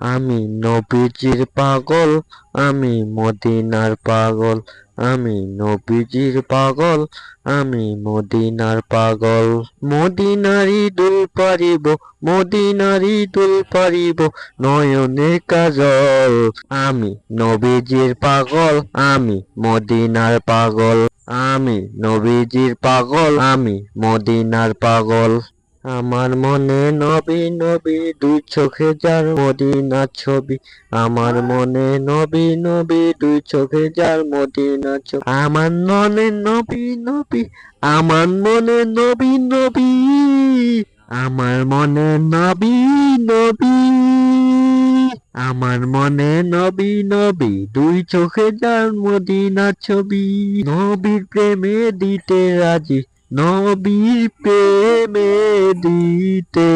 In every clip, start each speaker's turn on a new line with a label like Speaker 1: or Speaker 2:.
Speaker 1: আমি নবীজির পাগল, আমি মদিনার পাগল। আমি নবীজির পাগল, আমি মদিনার পাগল। মদিনারি দুল পারিব, মদিনারি দুল পারিব, নয়নের কাজল। আমি নবীজির পাগল, আমি মদিনার পাগল। আমি নবীজির পাগল, আমি মদিনার পাগল। আমার মনে নবী নবী, দুই চোখে যার মদিনার ছবি। আমার মনে নবী নবী, দুই চোখে যার মদিনার ছবি। আমার মনে নবী নবী, আমার মনে নবী নবী। আমার মনে নবী নবী। আমার মনে নবী নবী, দুই চোখে যার মদিনার ছবি। নবীর প্রেমে দিতে রাজি। নবীর প্রেমে দিতে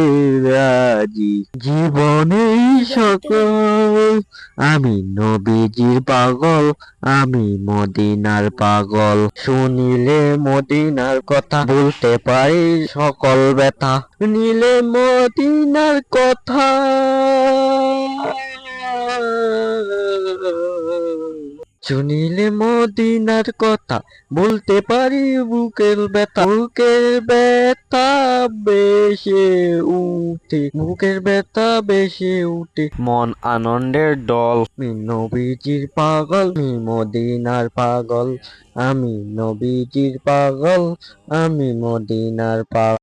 Speaker 1: রাজি। জীবনে সকল। আমি নবীজির পাগল, আমি মদিনার পাগল। শুনিলে মদিনার কথা, বলতে পারি সকল ব্যথা। নিলে মদিনার কথা। শুনিলে মদিনার কথা বলতে পারি বুকের ব্যথা। বুকের ব্যথা বেশে উঠে বুকের ব্যথা বেশে উঠে। মন আনন্দের দল। নবীজির পাগল আমি মদিনার পাগল। আমি নবীজির পাগল আমি মদিনার পাগল।